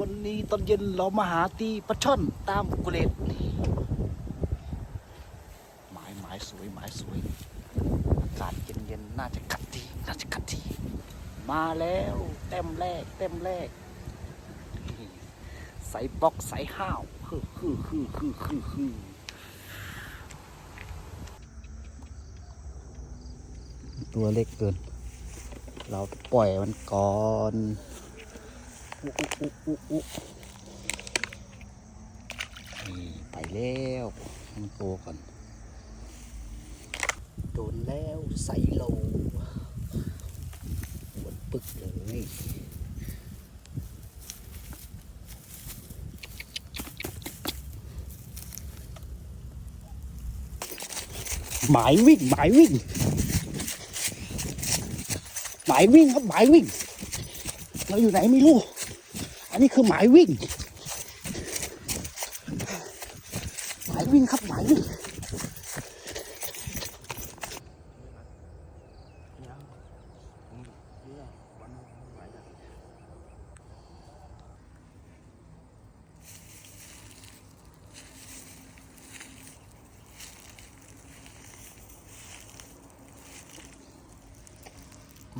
วันนี้ตอนเย็นเรามาหาตีปลาช่อนตามกุเลตนี่หมายหมายสวยหมายสวย อากาศเย็นๆน่าจะกัดทีน่าจะกัดทีมาแล้วเต็มแรกเต็มแรก ใส่บล็อกใส่ห้าวคือคือคือคือคือคือตัวเล็กเกิน เราปล่อยมันก่อน นี่ไปแล้วมันโตก่อน โดนแล้วใส่โลหมดปึกเลยหมายวิ่งหมายวิ่งหมายวิ่งครับหมายวิ่ง เราอยู่ไหนไม่รู้ อันนี้คือหมายวิ่ง หมายวิ่งครับหมายวิ่ง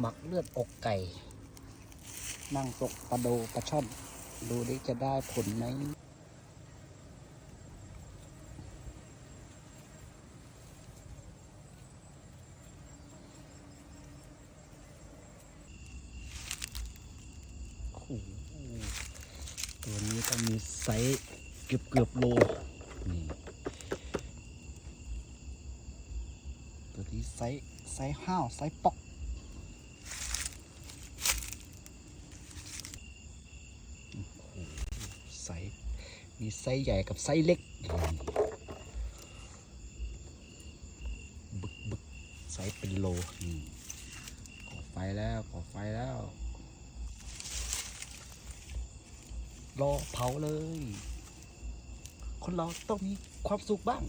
หมักเลือดอกไก่ นั่งตกปลาโดปลาช่อน ดูดิจะได้ผลไหมโหตัวนี้ก็มีไซส์เกือบเกือบโล นี่ ตัวนี้ไซส์ไซส์ห้าวไซส์ปอก ไซส์ มีไซส์ใหญ่กับไซส์เล็กบึกบึกไซส์เป็นโลนี่ก่อไฟแล้วขอไฟแล้ว รอเผาเลย คนเราต้องมีความสุขบ้าง